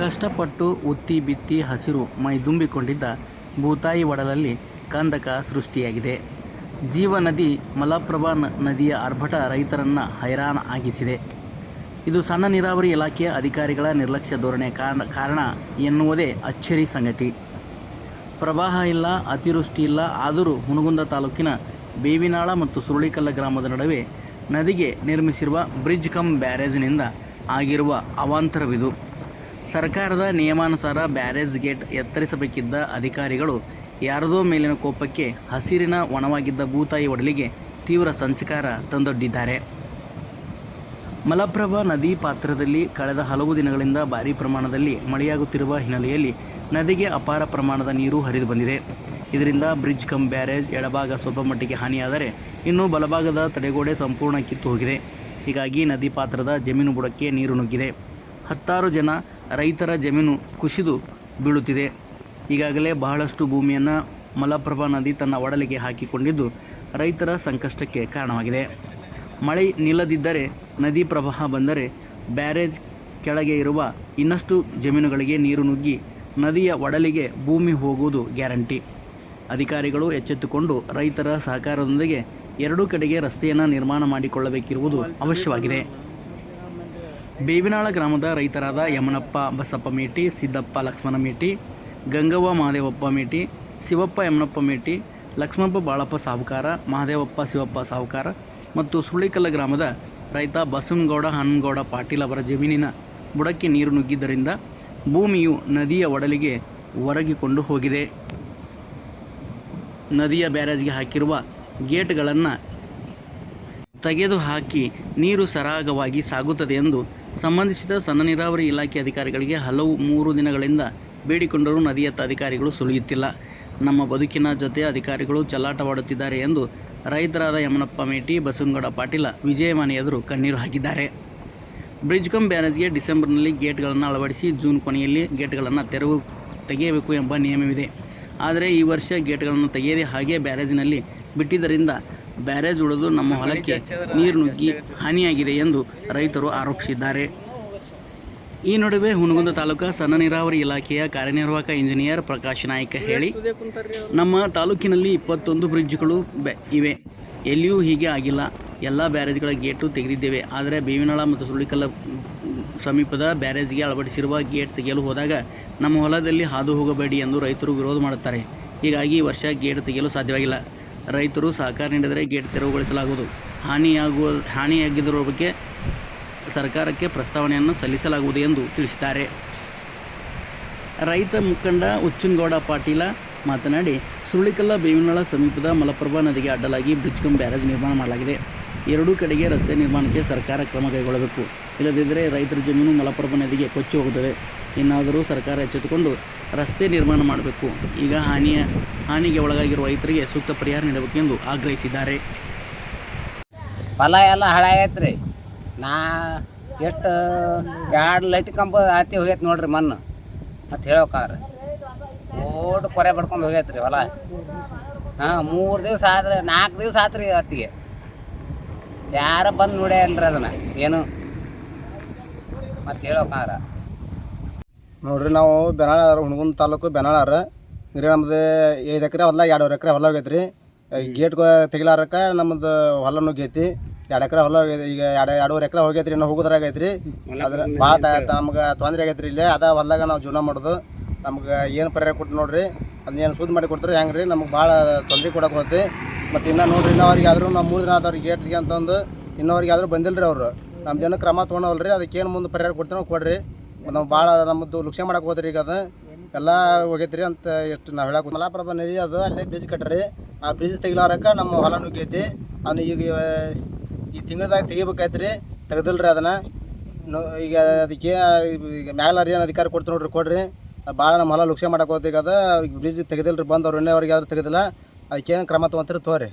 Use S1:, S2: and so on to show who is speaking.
S1: ಕಷ್ಟಪಟ್ಟು ಉತ್ತಿ ಬಿತ್ತಿ ಹಸಿರು ಮೈದುಂಬಿಕೊಂಡಿದ್ದ ಭೂತಾಯಿ ಒಡಲಲ್ಲಿ ಕಂದಕ ಸೃಷ್ಟಿಯಾಗಿದೆ. ಜೀವ ನದಿ ಮಲಪ್ರಭಾ ನದಿಯ ಆರ್ಭಟ ರೈತರನ್ನು ಹೈರಾಣ ಆಗಿಸಿದೆ. ಇದು ಸಣ್ಣ ನೀರಾವರಿ ಇಲಾಖೆಯ ಅಧಿಕಾರಿಗಳ ನಿರ್ಲಕ್ಷ್ಯ ಧೋರಣೆ ಕಾರಣ ಕಾರಣ ಎನ್ನುವುದೇ ಅಚ್ಚರಿ ಸಂಗತಿ. ಪ್ರವಾಹ ಇಲ್ಲ, ಅತಿವೃಷ್ಟಿ ಇಲ್ಲ, ಆದರೂ ಹುಣಗುಂದ ತಾಲೂಕಿನ ಬೇವಿನಾಳ ಮತ್ತು ಸುರುಳಿಕಲ್ಲ ಗ್ರಾಮದ ನಡುವೆ ನದಿಗೆ ನಿರ್ಮಿಸಿರುವ ಬ್ರಿಡ್ಜ್ ಕಮ್ ಬ್ಯಾರೇಜ್ನಿಂದ ಆಗಿರುವ ಅವಾಂತರವಿದು. ಸರ್ಕಾರದ ನಿಯಮಾನುಸಾರ ಬ್ಯಾರೇಜ್ ಗೇಟ್ ಎತ್ತರಿಸಬೇಕಿದ್ದ ಅಧಿಕಾರಿಗಳು ಯಾರದೋ ಮೇಲಿನ ಕೋಪಕ್ಕೆ ಹಸಿರಿನ ಒಣವಾಗಿದ್ದ ಭೂತಾಯಿ ಒಡಲಿಗೆ ತೀವ್ರ ಸಂಸ್ಕಾರ ತಂದೊಡ್ಡಿದ್ದಾರೆ. ಮಲಪ್ರಭಾ ನದಿ ಪಾತ್ರದಲ್ಲಿ ಕಳೆದ ಹಲವು ದಿನಗಳಿಂದ ಭಾರೀ ಪ್ರಮಾಣದಲ್ಲಿ ಮಳೆಯಾಗುತ್ತಿರುವ ಹಿನ್ನೆಲೆಯಲ್ಲಿ ನದಿಗೆ ಅಪಾರ ಪ್ರಮಾಣದ ನೀರು ಹರಿದು ಬಂದಿದೆ. ಇದರಿಂದ ಬ್ರಿಡ್ಜ್ ಕಮ್ ಬ್ಯಾರೇಜ್ ಎಡಭಾಗ ಸ್ವಲ್ಪ ಮಟ್ಟಿಗೆ ಹಾನಿಯಾದರೆ ಇನ್ನು ಬಲಭಾಗದ ತಡೆಗೋಡೆ ಸಂಪೂರ್ಣ ಕಿತ್ತು ಹೋಗಿದೆ. ಹೀಗಾಗಿ ನದಿ ಪಾತ್ರದ ಜಮೀನು ಬುಡಕ್ಕೆ ನೀರು ನುಗ್ಗಿದೆ. ಹತ್ತಾರು ಜನ ರೈತರ ಜಮೀನು ಕುಸಿದು ಬೀಳುತ್ತಿದೆ. ಈಗಾಗಲೇ ಬಹಳಷ್ಟು ಭೂಮಿಯನ್ನು ಮಲಪ್ರಭಾ ನದಿ ತನ್ನ ಒಡಲಿಗೆ ಹಾಕಿಕೊಂಡಿದ್ದು ರೈತರ ಸಂಕಷ್ಟಕ್ಕೆ ಕಾರಣವಾಗಿದೆ. ಮಳೆ ನಿಲ್ಲದಿದ್ದರೆ ನದಿ ಪ್ರವಾಹ ಬಂದರೆ ಬ್ಯಾರೇಜ್ ಕೆಳಗೆ ಇರುವ ಇನ್ನಷ್ಟು ಜಮೀನುಗಳಿಗೆ ನೀರು ನುಗ್ಗಿ ನದಿಯ ಒಡಲಿಗೆ ಭೂಮಿ ಹೋಗುವುದು ಗ್ಯಾರಂಟಿ. ಅಧಿಕಾರಿಗಳು ಎಚ್ಚೆತ್ತುಕೊಂಡು ರೈತರ ಸಹಕಾರದೊಂದಿಗೆ ಎರಡೂ ಕಡೆಗೆ ರಸ್ತೆಯನ್ನು ನಿರ್ಮಾಣ ಮಾಡಿಕೊಳ್ಳಬೇಕಿರುವುದು ಅವಶ್ಯವಾಗಿದೆ. ಬೇವಿನಾಳ ಗ್ರಾಮದ ರೈತರಾದ ಯಮನಪ್ಪ ಬಸಪ್ಪ ಮೇಟಿ, ಸಿದ್ದಪ್ಪ ಲಕ್ಷ್ಮಣ ಮೇಟಿ, ಗಂಗವ್ವ ಮಹದೇವಪ್ಪ ಮೇಟಿ, ಶಿವಪ್ಪ ಯಮನಪ್ಪ ಮೇಟಿ ಲಕ್ಷ್ಮಪ್ಪ ಬಾಳಪ್ಪ ಸಾಹುಕಾರ ಮಹದೇವಪ್ಪ ಶಿವಪ್ಪ ಸಾಹುಕಾರ ಮತ್ತು ಸುಳ್ಳಿಕಲ್ಲ ಗ್ರಾಮದ ರೈತ ಬಸವನಗೌಡ ಹನುಮಗೌಡ ಪಾಟೀಲ್ ಅವರ ಜಮೀನಿನ ಬುಡಕ್ಕೆ ನೀರು ನುಗ್ಗಿದ್ದರಿಂದ ಭೂಮಿಯು ನದಿಯ ಒಡಲಿಗೆ ಒರಗಿಕೊಂಡು ಹೋಗಿದೆ. ನದಿಯ ಬ್ಯಾರೇಜ್ಗೆ ಹಾಕಿರುವ ಗೇಟ್ಗಳನ್ನು ತೆಗೆದು ಹಾಕಿ ನೀರು ಸರಾಗವಾಗಿ ಸಾಗುತ್ತದೆ ಎಂದು ಸಂಬಂಧಿಸಿದ ಸಣ್ಣ ನೀರಾವರಿ ಇಲಾಖೆ ಅಧಿಕಾರಿಗಳಿಗೆ ಹಲವು ಮೂರು ದಿನಗಳಿಂದ ಬೇಡಿಕೊಂಡರೂ ನದಿಯತ್ತ ಅಧಿಕಾರಿಗಳು ಸುಳಿಯುತ್ತಿಲ್ಲ. ನಮ್ಮ ಬದುಕಿನ ಜೊತೆ ಅಧಿಕಾರಿಗಳು ಚಲ್ಲಾಟವಾಡುತ್ತಿದ್ದಾರೆ ಎಂದು ರೈತರಾದ ಯಮನಪ್ಪ ಮೇಟಿ, ಬಸವನಗೌಡ ಪಾಟೀಲ, ವಿಜಯವಾಣಿ ಎದುರು ಕಣ್ಣೀರು ಹಾಕಿದ್ದಾರೆ. ಬ್ರಿಡ್ಜ್ ಕಮ್ ಬ್ಯಾರೇಜ್ಗೆ ಡಿಸೆಂಬರ್ನಲ್ಲಿ ಗೇಟ್ಗಳನ್ನು ಅಳವಡಿಸಿ ಜೂನ್ ಕೊನೆಯಲ್ಲಿ ಗೇಟ್ಗಳನ್ನು ತೆರವು ತೆಗೆಯಬೇಕು ಎಂಬ ನಿಯಮವಿದೆ. ಆದರೆ ಈ ವರ್ಷ ಗೇಟ್ಗಳನ್ನು ತೆಗೆಯದೆ ಹಾಗೆ ಬ್ಯಾರೇಜಿನಲ್ಲಿ ಬಿಟ್ಟಿದ್ದರಿಂದ ಬ್ಯಾರೇಜ್ ಉಳಿದು ನಮ್ಮ ಹೊಲಕ್ಕೆ ನೀರು ನುಗ್ಗಿ ಹಾನಿಯಾಗಿದೆ ಎಂದು ರೈತರು ಆರೋಪಿಸಿದ್ದಾರೆ. ಈ ನಡುವೆ ಹುನಗುಂದ ತಾಲೂಕಾ ಸಣ್ಣ ನೀರಾವರಿ ಇಲಾಖೆಯ ಕಾರ್ಯನಿರ್ವಾಹಕ ಇಂಜಿನಿಯರ್ ಪ್ರಕಾಶ್ ನಾಯ್ಕ ಹೇಳಿ ನಮ್ಮ ತಾಲೂಕಿನಲ್ಲಿ ಇಪ್ಪತ್ತೊಂದು ಬ್ರಿಡ್ಜ್ಗಳು ಇವೆ. ಎಲ್ಲಿಯೂ ಹೀಗೆ ಆಗಿಲ್ಲ. ಎಲ್ಲ ಬ್ಯಾರೇಜ್ಗಳ ಗೇಟು ತೆಗೆದಿದ್ದೇವೆ. ಆದರೆ ಬೇವಿನಾಳ ಮತ್ತು ಸುಳ್ಳಿಕಲ್ಲ ಸಮೀಪದ ಬ್ಯಾರೇಜ್ಗೆ ಅಳವಡಿಸಿರುವ ಗೇಟ್ ತೆಗೆಯಲು ಹೋದಾಗ ನಮ್ಮ ಹೊಲದಲ್ಲಿ ಹಾದು ಹೋಗಬೇಡಿ ಎಂದು ರೈತರು ವಿರೋಧ ಮಾಡುತ್ತಾರೆ. ಹೀಗಾಗಿ ಈ ವರ್ಷ ಗೇಟ್ ತೆಗೆಯಲು ಸಾಧ್ಯವಾಗಿಲ್ಲ. ರೈತರು ಸಹಕಾರ ನೀಡಿದರೆ ಗೇಟ್ ತೆರವುಗೊಳಿಸಲಾಗುವುದು. ಹಾನಿಯಾಗುವ ಹಾನಿಯಾಗಿದ್ದರ ಬಗ್ಗೆ ಸರ್ಕಾರಕ್ಕೆ ಪ್ರಸ್ತಾವನೆಯನ್ನು ಸಲ್ಲಿಸಲಾಗುವುದು ಎಂದು ತಿಳಿಸಿದ್ದಾರೆ. ರೈತ ಮುಖಂಡ ಉಚ್ಚನಗೌಡ ಪಾಟೀಲ ಮಾತನಾಡಿ ಸುಳಿಕಲ್ಲ ಬೇವಿನಳ ಸಮೀಪದ ಮಲಪ್ರಭಾ ನದಿಗೆ ಅಡ್ಡಲಾಗಿ ಬ್ರಿಡ್ಜ್ ಕಮ್ ಬ್ಯಾರೇಜ್ ನಿರ್ಮಾಣ ಮಾಡಲಾಗಿದೆ. ಎರಡೂ ಕಡೆಗೆ ರಸ್ತೆ ನಿರ್ಮಾಣಕ್ಕೆ ಸರ್ಕಾರ ಕ್ರಮ ಕೈಗೊಳ್ಳಬೇಕು. ಇಲ್ಲದಿದ್ದರೆ ರೈತರ ಜಮೀನು ಮಲಪ್ರಭಾ ನದಿಗೆ ಕೊಚ್ಚಿ ಹೋಗುತ್ತದೆ. ಇನ್ನಾದರೂ ಸರ್ಕಾರ ಎಚ್ಚೆತ್ತುಕೊಂಡು ರಸ್ತೆ ನಿರ್ಮಾಣ ಮಾಡಬೇಕು. ಈಗ ಹಾನಿಯ, ಹಾನಿಗೆ ಒಳಗಾಗಿರುವ ರೈತರಿಗೆ ಸೂಕ್ತ ಪರಿಹಾರ ನೀಡಬೇಕು ಎಂದು ಆಗ್ರಹಿಸಿದ್ದಾರೆ.
S2: ಹೊಲ ಎಲ್ಲ ಹಾಳಾಗೈತೆ ನಾ ಎಷ್ಟು, ಎರಡು ಲೈಟ್ ಕಂಬ ಆತಿ ಹೋಗೈತೆ ನೋಡ್ರಿ ಮಣ್ಣು. ಮತ್ತೆ ಹೇಳೋಕಾರ ಓಟ್ ಕೊರೆ ಬಡ್ಕೊಂಡು ಹೋಗೈತ್ರಿ ಹೊಲ ಹಾಂ, ಮೂರು ದಿವಸ ಆದ್ರೆ ನಾಲ್ಕು ದಿವಸ ಆತ್ರಿ ರೀ ಹತ್ತಿಗೆ ಯಾರು ಬಂದು ನೋಡ್ಯಾನ್ರಿ ಅದನ್ನು? ಏನು? ಮತ್ತೆ ಹೇಳ್ಬೇಕಂದ್ರೆ
S3: ನೋಡ್ರಿ, ನಾವು ಬೆನಾಳಾರ, ಹುಣಗುಂದ ತಾಲೂಕು ಬೆನಾಳಾರ. ಇರಿ ನಮ್ದು ಐದು ಎಕರೆ ಹೊಲ, ಎರಡೂವರೆ ಎಕರೆ ಹೊಲ ಆಗೈತೆ ರೀ ಗೇಟ್ ತೆಗಿಲಾರಕ್ಕ ನಮ್ಮದು ಹೊಲ ನುಗ್ಗೈತಿ. ಎರಡು ಎಕರೆ ಹೊಲ ಹೋಗೈತಿ ಈಗ ಎರಡು, ಎರಡೂವರೆ ಎಕರೆ ಹೋಗೈತಿ ರೀ ನಾವು ಹೋಗೋದ್ರಾಗ ಐತಿ ಅದ್ರ ಭಾಳ ನಮ್ಗೆ ತೊಂದರೆ ಆಗೈತೆ ರೀ ಇಲ್ಲೇ. ಅದ ಹೊಲ್ದಾಗ ನಾವು ಜೀವನ ಮಾಡೋದು. ನಮ್ಗೆ ಏನು ಪರಿಹಾರ ಕೊಟ್ಟು ನೋಡ್ರಿ ಅದನ್ನೇನು ಸುದ್ದಿ ಮಾಡಿ ಕೊಡ್ತಾರೆ ಹೆಂಗೆ ರೀ ನಮ್ಗೆ ಭಾಳ ತೊಂದರೆ ಕೊಡಕ್ಕೆ ಹೋಗ್ತಿ ಮತ್ತು ಇನ್ನೂ ನೋಡ್ರಿ ಇನ್ನೋರಿಗೆ ಆದರೂ ನಾವು ಮೂರು ದಿನ ಆದವ್ರಿಗೆ ಗೇಟ್ಗೆ ಅಂತಂದು ಇನ್ನೋರಿಗೆ ಆದರೂ ಬಂದಿಲ್ಲ ರೀ ಅವರು. ನಮ್ಮ ಜನ ಕ್ರಮ ತೊಗೊಂಡವಲ್ಲ ರೀ ಅದಕ್ಕೇನು ಮುಂದೆ ಪರಿಹಾರ ಕೊಡ್ತೀವಿ ಕೊಡ್ರಿ. ನಾವು ಭಾಳ ನಮ್ಮದು ಲುಕ್ಷ ಮಾಡಕ್ಕೆ ಹೋದ್ರಿ ಈಗ ಅದು. ಎಲ್ಲ ಹೋಗೈತ್ರಿ ಅಂತ ಎಷ್ಟು ನಾವು ಹೇಳಕ್ಕೆ ಮಲಾಪ್ರಭಾ ನದಿ ಅದು, ಅಲ್ಲೇ ಬ್ರಿಜ್ ಕಟ್ಟ್ರಿ. ಆ ಬ್ರಿಜ್ ತೆಗಿಲಾರಕ್ಕೆ ನಮ್ಮ ಹೊಲ ನುಗ್ಗೈತಿ. ಅದನ್ನ ಈಗ ಈ ತಿಂಗಳದಾಗ ತೆಗಿಬೇಕಾಯ್ತು ರೀ ತೆಗ್ದಿಲ್ರಿ ಅದನ್ನು. ಈಗ ಅದಕ್ಕೆ ಈಗ ಮ್ಯಾಲ ಏನು ಅಧಿಕಾರ ಕೊಡ್ತೀವಿ ನೋಡ್ರಿ, ಕೊಡ್ರಿ. ಭಾಳ ನಮ್ಮ ಹೊಲ ಲುಕ್ಷ ಮಾಡಕ್ಕೆ ಹೋಗ್ತೀಗ ಅದು. ಈಗ ಬ್ರಿಡ್ಜ್ ತೆಗೆದಿಲ್ರಿ ಬಂದವ್ರು ಇನ್ನೇವ್ರಿಗೆ ಯಾರು ತೆಗೆದಿಲ್ಲ. ಅದಕ್ಕೇನು ಕ್ರಮ ತೊಗೊಂತೀರಿ ತೋರಿ